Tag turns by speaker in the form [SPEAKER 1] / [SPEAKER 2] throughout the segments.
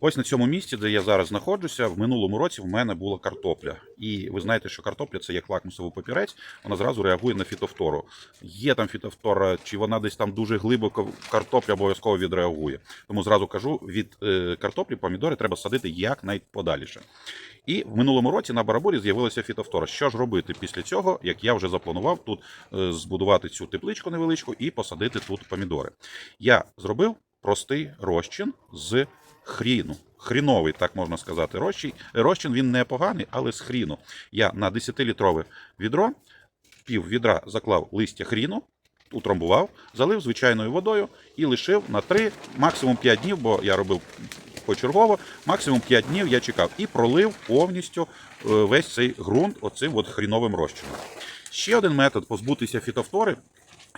[SPEAKER 1] Ось на цьому місці, де я зараз знаходжуся, в минулому році в мене була картопля. І ви знаєте, що картопля це як лакмусовий папірець, вона зразу реагує на фітофтору. Є там фітофтора, чи вона десь там дуже глибоко, картопля обов'язково відреагує. Тому зразу кажу, від е, картоплі помідори треба садити якнайподаліше. І в минулому році на бараболі з'явилася фітофтора. Що ж робити після цього, як я вже запланував тут е, збудувати цю тепличку невеличку і посадити тут помідори. Я зробив простий розчин з хріну. Хріновий, так можна сказати, розчин. Розчин він не поганий, але з хріну. Я на 10-літрове відро, пів відра заклав листя хріну, утрамбував, залив звичайною водою і лишив на 3, максимум 5 днів, бо я робив почергово, максимум 5 днів я чекав і пролив повністю е, весь цей ґрунт оцим от хріновим розчином. Ще один метод позбутися фітофтори.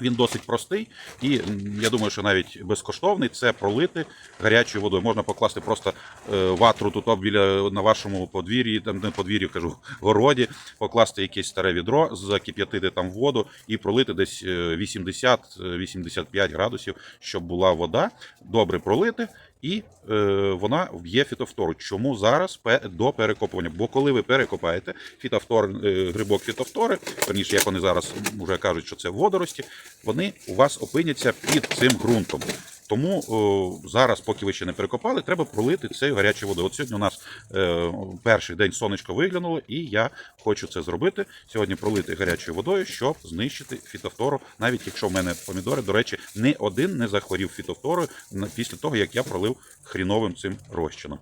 [SPEAKER 1] Він досить простий і я думаю, що навіть безкоштовний це пролити гарячою водою. Можна покласти просто е, ватру тут біля на вашому подвір'ї, там не подвір'ю кажу, городі, покласти якесь старе відро, закип'ятити там воду і пролити десь е, 80-85 градусів, щоб була вода. Добре пролити. І е, вона є фітофтору. Чому зараз до перекопування? Бо коли ви перекопаєте фітофтор, е, грибок фітофтори, верніше, як вони зараз вже кажуть, що це водорості, вони у вас опиняться під цим ґрунтом. Тому о, зараз, поки ви ще не перекопали, треба пролити цією гарячою водою. От сьогодні у нас е, перший день сонечко виглянуло, і я хочу це зробити. Сьогодні пролити гарячою водою, щоб знищити фітофтору. Навіть якщо в мене помідори, до речі, не один не захворів фітофторою після того, як я пролив хріновим цим розчином.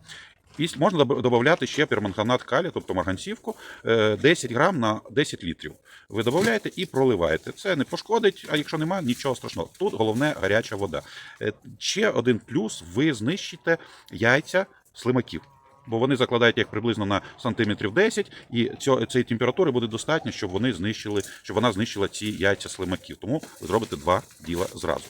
[SPEAKER 1] Після можна додати ще перманганат калія, тобто марганцівку, е, 10 грам на 10 літрів. Ви додаєте і проливаєте. Це не пошкодить, а якщо немає, нічого страшного. Тут головне гаряча вода. Е, Ще один плюс: ви знищите яйця слимаків. Бо вони закладають їх приблизно на сантиметрів 10, і цього, цієї температури буде достатньо, щоб вони знищили, щоб вона знищила ці яйця слимаків. Тому ви зробите два діла зразу.